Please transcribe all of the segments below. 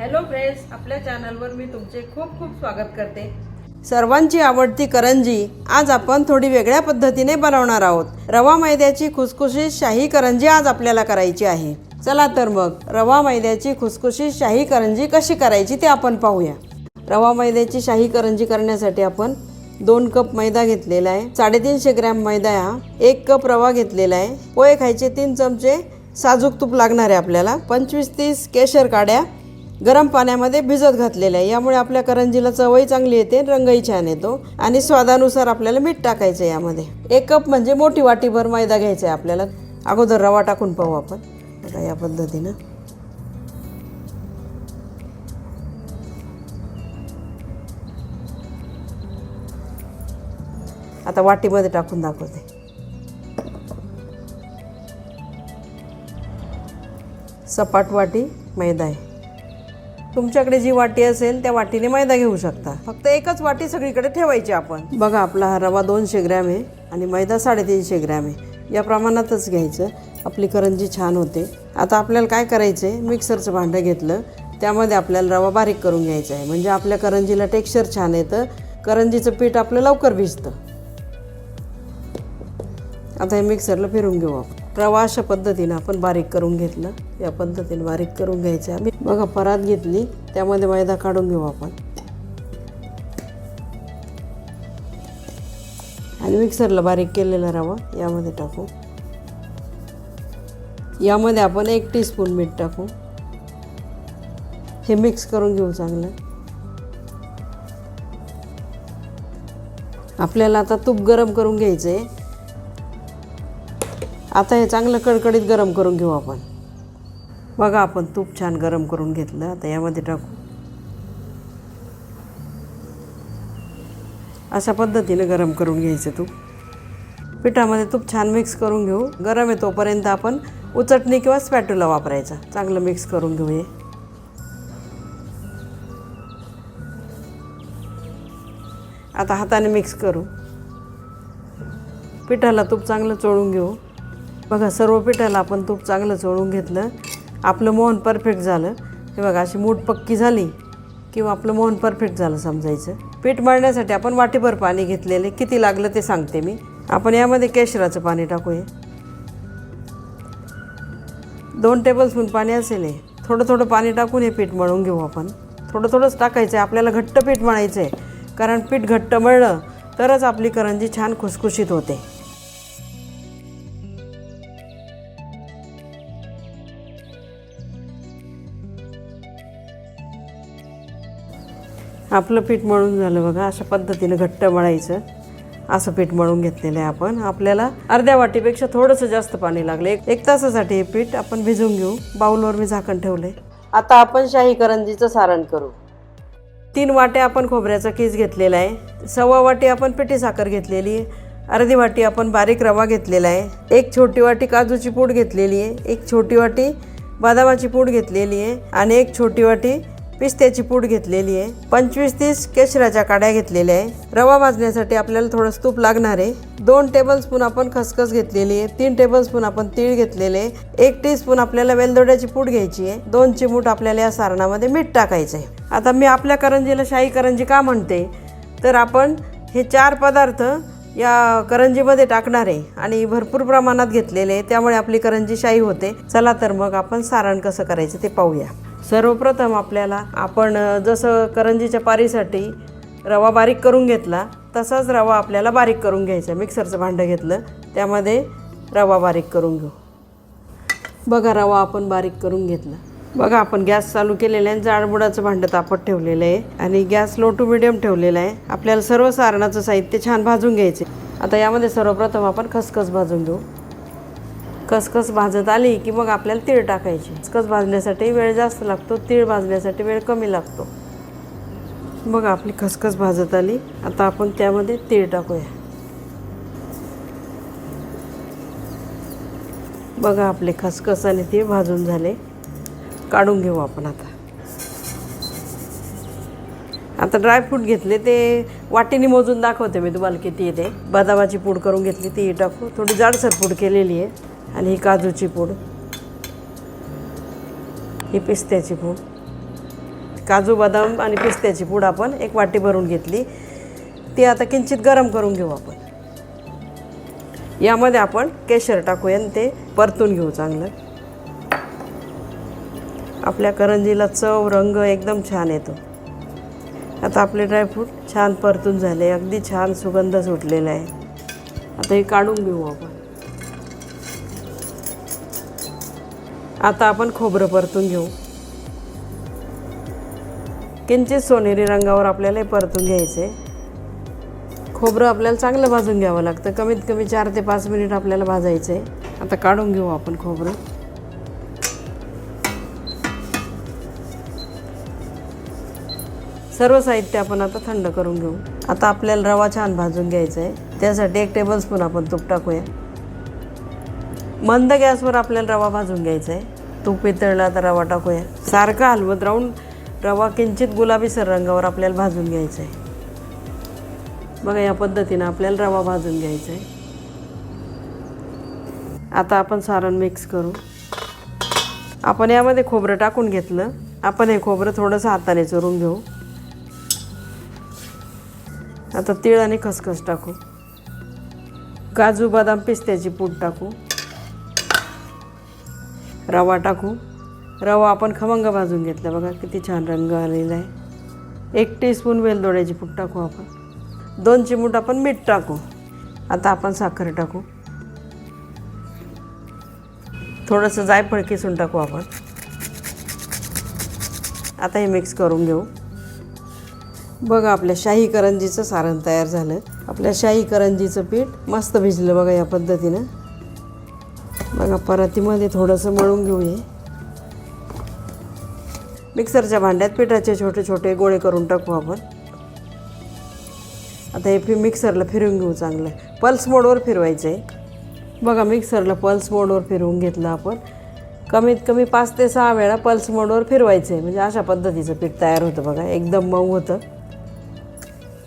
Hello friends आपल्या चॅनलवर मी तुमचे खूप खूप स्वागत करते. सर्वांची आवडती करंजी आज आपण थोडी वेगळ्या पद्धतीने बनवणार आहोत. रवा मैद्याची खुसखुशीत शाही करंजी आज आपल्याला करायची आहे. चला तर मग रवा मैद्याची खुसखुशीत शाही करंजी कशी करायची ते आपण पाहूया. रवा मैद्याची शाही करंजी करण्यासाठी आपण दोन कप मैदा घेतलेला आहे. साडेतीनशे ग्रॅम मैदा हा एक कप रवा घेतलेला आहे. पोहे खायचे तीन चमचे साजूक तूप लागणार आहे आपल्याला. पंचवीस तीस केशर काड्या गरम पाण्यामध्ये भिजत घातलेल्या आहे. यामुळे आपल्या करंजीला चवही चांगली येते रंगही छान येतो. आणि स्वादानुसार आपल्याला मीठ टाकायचं यामध्ये. एक कप म्हणजे मोठी वाटीभर मैदा घ्यायचा आहे आपल्याला. अगोदर रवा टाकून पाहू आपण. बघा या पद्धतीनं. आता वाटीमध्ये टाकून दाखवते. सपाट वाटी मैदा आहे. तुमच्याकडे जी वाटी असेल त्या वाटीने मैदा घेऊ शकता. फक्त एकच वाटी सगळीकडे ठेवायची आपण. बघा आपला हा रवा दोनशे ग्रॅम आहे आणि मैदा साडेतीनशे ग्रॅम आहे. या प्रमाणातच घ्यायचं. आपली करंजी छान होते. आता आपल्याला काय करायचं आहे मिक्सरचं भांडं घेतलं. त्यामध्ये आपल्याला रवा बारीक करून घ्यायचा आहे. म्हणजे आपल्या करंजीला टेक्स्चर छान येतं. करंजीचं पीठ आपलं लवकर भिजतं. आता हे मिक्सरला फिरून घेऊ आपण. रवा अशा पद्धतीनं आपण बारीक करून घेतलं. या पद्धतीने बारीक करून घ्यायचं. आम्ही बघा परात घेतली. त्यामध्ये मैदा काढून घेऊ आपण. आणि मिक्सरला बारीक केलेला रवा यामध्ये टाकू. यामध्ये आपण एक टीस्पून मीठ टाकू. हे मिक्स करून घेऊ चांगलं. आपल्याला आता तूप गरम करून घ्यायचं आहे आता हे चांगलं कडकडीत गरम करून घेऊ आपण. बघा आपण तूप छान गरम करून घेतलं आता यामध्ये टाकू. अशा पद्धतीने गरम करून घ्यायचं तूप. पिठामध्ये तूप छान मिक्स करून घेऊ. गरम आहे तोपर्यंत आपण उचटणी किंवा स्पॅटूला वापरायचा. चांगलं मिक्स करून घेऊ हे. आता हाताने मिक्स करू. पिठाला तूप चांगलं चोळून घेऊ. बघा सर्व पिठाला आपण तूप चांगलं चोळून घेतलं. आपलं मोहन परफेक्ट झालं. हे बघा अशी मूठ पक्की झाली किंवा आपलं मोहन परफेक्ट झालं समजायचं. पीठ मळण्यासाठी आपण वाटीभर पाणी घेतलेले. किती लागलं ते सांगते मी. आपण यामध्ये केशराचं पाणी टाकूया. दोन टेबलस्पून पाणी असेल हे. थोडं थोडं पाणी टाकून हे पीठ मळून घेऊ आपण. थोडं थोडंच टाकायचं आहे. आपल्याला घट्ट पीठ मळायचं आहे. कारण पीठ घट्ट मळलं तरच आपली करंजी छान खुसखुशीत होते. आपलं पीठ मळून झालं बघा अशा पद्धतीनं घट्ट मळायचं. असं पीठ मळून घेतलेलं आहे आपण. आपल्याला अर्ध्या वाटीपेक्षा थोडंसं जास्त पाणी लागलं. एक एक तासासाठी हे पीठ आपण भिजवून घेऊ. बाऊलवर मी झाकण ठेवले आता आपण शाही करंजीचं सारण करू. तीन वाट्या आपण खोबऱ्याचा किस घेतलेला आहे. सव्वा वाटी आपण पिठी साखर घेतलेली आहे. अर्धी वाटी आपण बारीक रवा घेतलेला आहे. एक छोटी वाटी काजूची पूड घेतलेली आहे. एक छोटी वाटी बदामाची पूड घेतलेली आहे. आणि एक छोटी वाटी पिस्त्याची पूड घेतलेली आहे. पंचवीस तीस केशराच्या काड्या घेतलेल्या आहे. रवा भाजण्यासाठी आपल्याला थोडं तूप लागणार आहे. दोन टेबलस्पून आपण खसखस घेतलेली आहे. तीन टेबलस्पून आपण तीळ घेतलेले आहे. एक टीस्पून आपल्याला वेलदोड्याची पूड घ्यायची आहे. दोन चिमूट आपल्याला या सारणामध्ये मीठ टाकायचं आहे आता मी आपल्या करंजीला शाही करंजी का म्हणते? तर आपण हे चार पदार्थ या करंजीमध्ये टाकणार आहे. आणि भरपूर प्रमाणात घेतलेले आहे. त्यामुळे आपली करंजी शाही होते. चला तर मग आपण सारण कसं करायचं ते पाहूया. सर्वप्रथम आपल्याला आपण जसं करंजीच्या पारीसाठी रवा बारीक करून घेतला तसाच रवा आपल्याला बारीक करून घ्यायचा. मिक्सरचं भांडं घेतलं त्यामध्ये रवा बारीक करून घेऊ. बघा रवा आपण बारीक करून घेतला. बघा आपण गॅस चालू केलेला आहे जाडबुडाचं भांडं तापत ठेवलेलं आहे आणि गॅस लो टू मिडियम ठेवलेला आहे. आपल्याला सर्व सारणाचं साहित्य छान भाजून घ्यायचे आता यामध्ये सर्वप्रथम आपण खसखस भाजून घेऊ. खसखस भाजत आली की मग आपल्याला तीळ टाकायची. खसखस भाजण्यासाठी वेळ जास्त लागतो तीळ भाजण्यासाठी वेळ कमी लागतो. मग आपली खसखस भाजत आली. आता आपण त्यामध्ये तीळ टाकूया. बघा आपले खसखस आणि तीळ भाजून झाले. काढून घेऊ आपण आता. आता ड्रायफ्रूट घेतले ते वाटीने मोजून दाखवते मी तुम्हाला किती येते. बदामाची पूड करून घेतली ती टाकू. थोडी जाडसर पूड केलेली आहे. आणि ही काजूची पूड. ही पिस्त्याची पूड. काजू बदाम आणि पिस्त्याची पूड आपण एक वाटी भरून घेतली. ती आता किंचित गरम करून घेऊ आपण. यामध्ये आपण केशर टाकूया आणि ते परतून घेऊ चांगलं. आपल्या करंजीला चव रंग एकदम छान येतो. आता आपले ड्रायफ्रूट छान परतून झाले. अगदी छान सुगंध सुटलेला आहे. आता हे काढून घेऊ आपण. आता आपण खोबरं परतून घेऊ. किंचित सोनेरी रंगावर आपल्याला हे परतून घ्यायचं. आहे खोबरं आपल्याला चांगलं भाजून घ्यावं लागतं. कमीत कमी चार ते पाच मिनिट आपल्याला भाजायचं. आहे आता काढून घेऊ आपण खोबरं. सर्व साहित्य आपण आता थंड करून घेऊ. आता आपल्याला रवा छान भाजून घ्यायचा आहे. त्यासाठी एक टेबलस्पून आपण तूप टाकूया. मंद गॅसवर आपल्याला रवा भाजून घ्यायचा आहे. तूप पितळला तर रवा टाकूया. सारखा हलवत राहून रवा किंचित गुलाबीसर रंगावर आपल्याला भाजून घ्यायचा आहे. बघा या पद्धतीनं आपल्याला रवा भाजून घ्यायचा आहे. आता आपण सारण मिक्स करू. आपण यामध्ये खोबरं टाकून घेतलं. आपण हे खोबरं थोडंसं हाताने चोरून घेऊ. आता तीळ आणि खसखस टाकू. काजू बदाम पिस्त्याची पूड टाकू. रवा टाकू. रवा आपण खमंग भाजून घेतला. बघा किती छान रंग आलेला आहे. एक टीस्पून वेलदोड्याची पूड टाकू आपण. दोन चिमूट आपण मीठ टाकू. आता आपण साखर टाकू. थोडंसं जायफळ किसून टाकू आपण. आता हे मिक्स करून घेऊ. बघा आपल्या शाही करंजीचं सारण तयार झालं. आपल्या शाही करंजीचं पीठ मस्त भिजलं बघा या पद्धतीनं. बघा परातीमध्ये थोडंसं मळून घेऊया. मिक्सरच्या भांड्यात पिठाचे छोटे छोटे गोळे करून टाकू आपण. आता हे फि मिक्सरला फिरवून घेऊ चांगलं. पल्स मोडवर फिरवायचं आहे बघा मिक्सरला पल्स मोडवर फिरवून घेतलं आपण. कमीत कमी पाच ते सहा वेळा पल्स मोडवर फिरवायचं आहे म्हणजे अशा पद्धतीचं पीठ तयार होतं बघा एकदम मऊ होतं.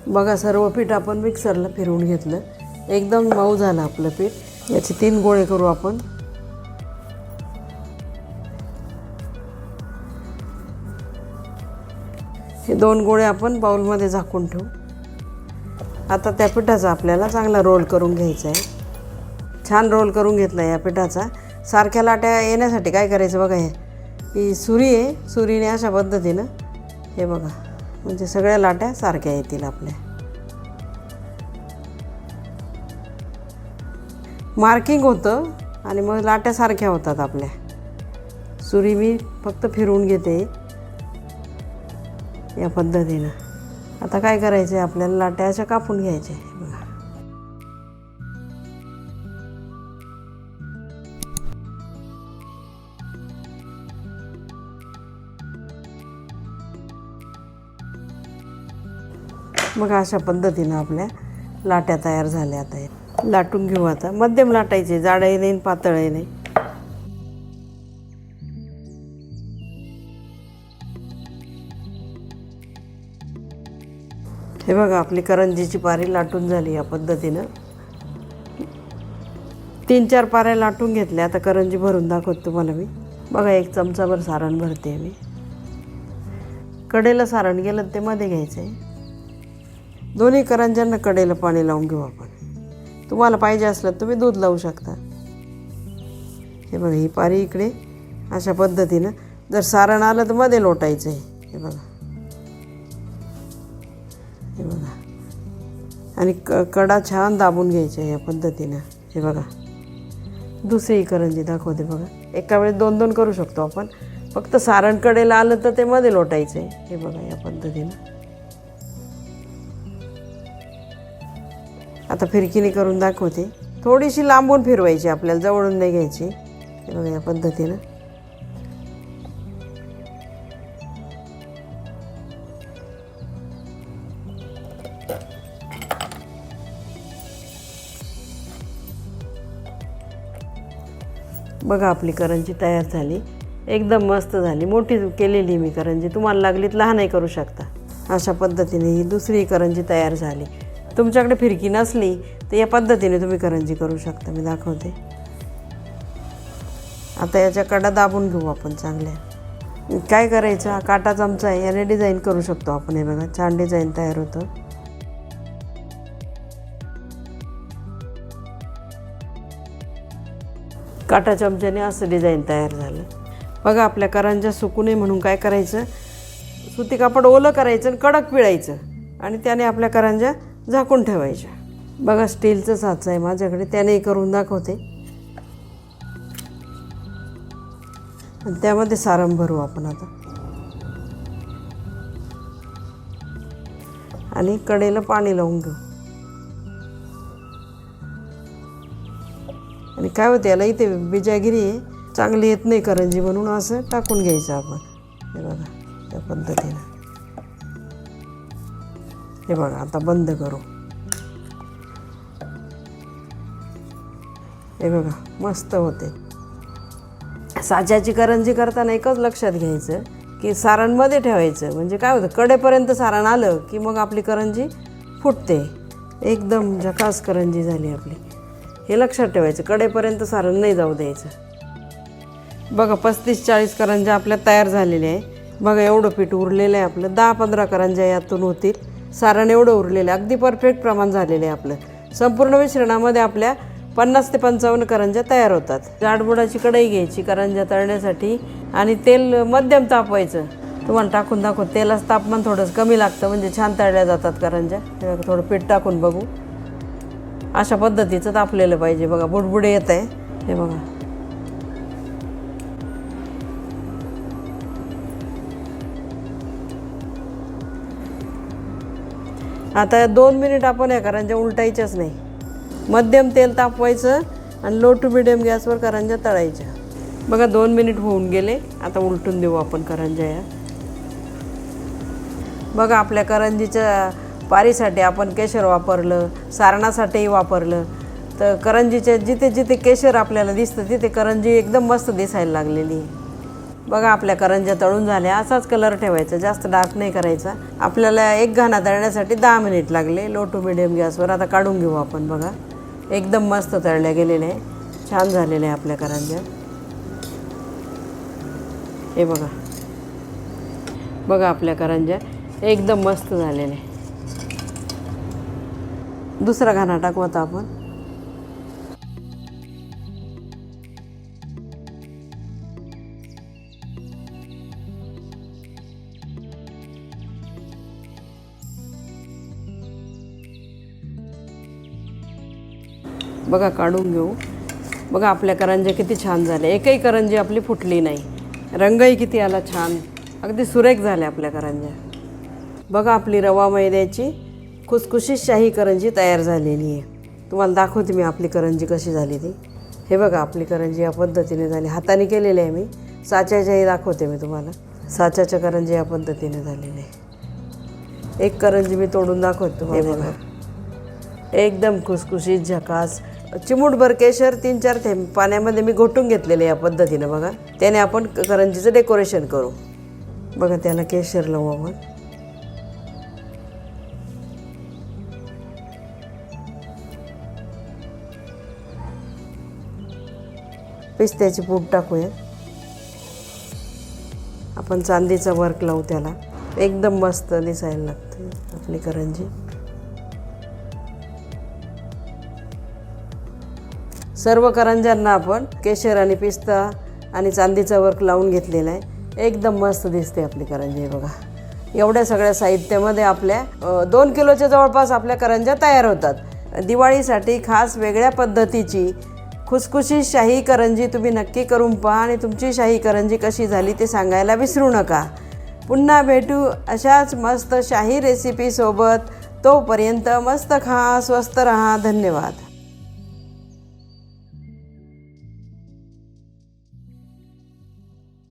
बघा सर्व पीठ आपण मिक्सरला फिरवून घेतलं. एकदम मऊ झालं आपलं पीठ. याचे तीन गोळे करू आपण. हे दोन गोळे आपण बाउलमध्ये झाकून ठेवू. आता त्या पिठाचा आपल्याला चांगला रोल करून घ्यायचा आहे. छान रोल करून घेतला या पिठाचा. सारख्या लाट्या येण्यासाठी काय करायचं बघा हे. ही सुरी आहे सुरीने अशा पद्धतीनं हे बघा. म्हणजे सगळ्या लाट्या सारख्या येतील आपल्या. मार्किंग होतं आणि मग लाट्यासारख्या होतात आपल्या. सुरी मी फक्त फिरवून घेते या पद्धतीनं. आता काय करायचं आहे आपल्याला लाट्या अशा कापून घ्यायच्या बघा. मग अशा पद्धतीनं आपल्या लाट्या तयार झाल्या आता लाटून घेऊ आता. मध्यम लाटायचे जाडही नाही पातळही नाही. हे बघा आपली करंजीची पारी लाटून झाली या पद्धतीनं. तीन चार पाऱ्या लाटून घेतल्या. आता करंजी भरून दाखवत तुम्हाला मी. बघा एक चमचाभर सारण भरते मी. कडेला सारण गेलं ते मध्ये घ्यायचं आहे दोन्ही करंज्यांना कडेला पाणी लावून घेऊ आपण. तुम्हाला पाहिजे असलं तर तुम्ही दूध लावू शकता. हे बघा ही पारी इकडे अशा पद्धतीनं जर सारण आलं तर मध्ये लोटायचं आहे हे बघा. हे बघा. आणि क कडा छान दाबून घ्यायच्या या पद्धतीनं. हे बघा. दुसरी करंजी दाखवते बघा. एका वेळेस दोन दोन करू शकतो आपण. फक्त सारण कडेला आलं तर ते मध्ये लोटायचं आहे हे बघा या पद्धतीनं. आता फिरकीने करून दाखवते. थोडीशी लांबून फिरवायची आपल्याला जवळून नाही घ्यायची. बघा या पद्धतीनं. बघा आपली करंजी तयार झाली. एकदम मस्त झाली. मोठी केलेली मी करंजी. तुम्हाला लागलीत लहानही करू शकता. अशा पद्धतीने ही दुसरी करंजी तयार झाली. तुमच्याकडे फिरकी नसली तर या पद्धतीने तुम्ही करंजी करू शकता. मी दाखवते. आता याच्या कडा दाबून घेऊ आपण चांगल्या. काय करायचं? हा काटा चमचा आहे याने डिझाईन करू शकतो आपण. हे बघा छान डिझाईन तयार होतं. काटा चमच्याने असं डिझाईन तयार झालं. बघा आपल्या करंजा सुकू नये म्हणून काय करायचं? सुती कापड ओलं करायचं आणि कडक पिळायचं. आणि त्याने आपल्या करंजा झाकून ठेवायच्या. बघा स्टीलचं साचं आहे माझ्याकडे त्याने करून दाखवते. आणि त्यामध्ये सारम भरू आपण आता. आणि कडेला पाणी लावून घेऊ. आणि काय होतं याला इथे बिजागिरी आहे. चांगली येत नाही करंजी म्हणून असं टाकून घ्यायचं आपण. हे बघा त्या पद्धतीनं. हे बघा आता बंद करू. हे बघा मस्त होते. साच्याची करंजी करताना एकच लक्षात घ्यायचं की सारणमध्ये ठेवायचं. म्हणजे काय होतं कडेपर्यंत सारण आलं की मग आपली करंजी फुटते. एकदम झकास करंजी झाली आपली. हे लक्षात ठेवायचं कडेपर्यंत सारण नाही जाऊ द्यायचं. बघा पस्तीस चाळीस करंज्या आपल्या तयार झालेल्या आहे. बघा एवढं पीठ उरलेलं आहे आपलं. दहा पंधरा करंज्या यातून होतील. सारण एवढं उरलेलं आहे. अगदी परफेक्ट प्रमाण झालेलं आहे आपलं. संपूर्ण मिश्रणामध्ये आपल्या पन्नास ते पंचावन्न करंज्या तयार होतात. जाडबुडाची कढई घ्यायची करंज्या तळण्यासाठी. आणि तेल मध्यम तापवायचं. तुम्हाला टाकून दाखवून तेलाचं तापमान थोडंसं कमी लागतं म्हणजे छान तळल्या जातात करंज्या. थोडं पीठ टाकून बघू. अशा पद्धतीचं तापलेलं पाहिजे. बघा बुडबुडे येत आहे. हे बघा. आता दोन मिनिट आपण या करंज्या म्हणजे उलटायच्याच नाही. मध्यम तेल तापवायचं आणि लो टू मिडियम गॅसवर करंज्या तळायच्या. बघा दोन मिनिट होऊन गेले. आता उलटून देऊ आपण करंज्या या. बघा आपल्या करंजीच्या पारीसाठी आपण केशर वापरलं सारणासाठीही वापरलं. तर करंजीच्या जिथे जिथे केशर आपल्याला दिसतं तिथे करंजी एकदम मस्त दिसायला लागलेली आहे. बघा आपल्या करंज्या तळून झाल्या. असाच कलर ठेवायचा जास्त डार्क नाही करायचा. आपल्याला एक घाणा तळण्यासाठी दहा मिनिट लागले. लो टू मिडियम गॅसवर आता काढून घेऊ आपण बघा. एकदम मस्त तळल्या गेलेल्या आहे. छान झालेल्या आहे आपल्या करंज्या. हे बघा. बघा आपल्या करंज्या. एकदम मस्त झालेल्या आहे. दुसरा घाणा टाकू आता आपण. बघा काढून घेऊ. बघा आपल्या करंज्या किती छान झाल्या एकही करंजी आपली फुटली नाही. रंगही किती आला छान. अगदी सुरेख झाल्या आपल्या करंज्या. बघा आपली रवा मैद्याची खुसखुशीत शाही करंजी तयार झालेली आहे. तुम्हाला दाखवते मी आपली करंजी कशी झाली ती. हे बघा आपली करंजी या पद्धतीने झाली. हाताने केलेली आहे मी. साच्याच्याही दाखवते मी तुम्हाला. साच्याच्या करंजी या पद्धतीने झालेली आहे. एक करंजी मी तोडून दाखवते तुम्हाला. बघा. एकदम खुसखुशीत झकास. चिमूटभर केशर तीन चार थेंब पाण्यामध्ये मी घोटून घेतलेले या पद्धतीनं बघा. त्याने आपण करंजीचं डेकोरेशन करू. बघा त्याला केशर लावू आपण. पिस्त्याची पूड टाकूया. आपण चांदीचा वर्क लावू त्याला. एकदम मस्त दिसायला लागते आपली करंजी. सर्व करंज्यांना आपण केशर आणि पिस्ता आणि चांदीचा वर्क लावून घेतलेला आहे. एकदम मस्त दिसते आपली करंजी बघा. एवढ्या सगळ्या साहित्यामध्ये आपल्या दोन किलोच्या जवळपास आपल्या करंज्या तयार होतात. दिवाळीसाठी खास वेगळ्या पद्धतीची खुसखुशी शाही करंजी तुम्ही नक्की करून पहा आणि तुमची शाही करंजी कशी झाली ते सांगायला विसरू नका. पुन्हा भेटू अशाच मस्त शाही रेसिपीसोबत तोपर्यंत मस्त खा स्वस्त रहा. धन्यवाद.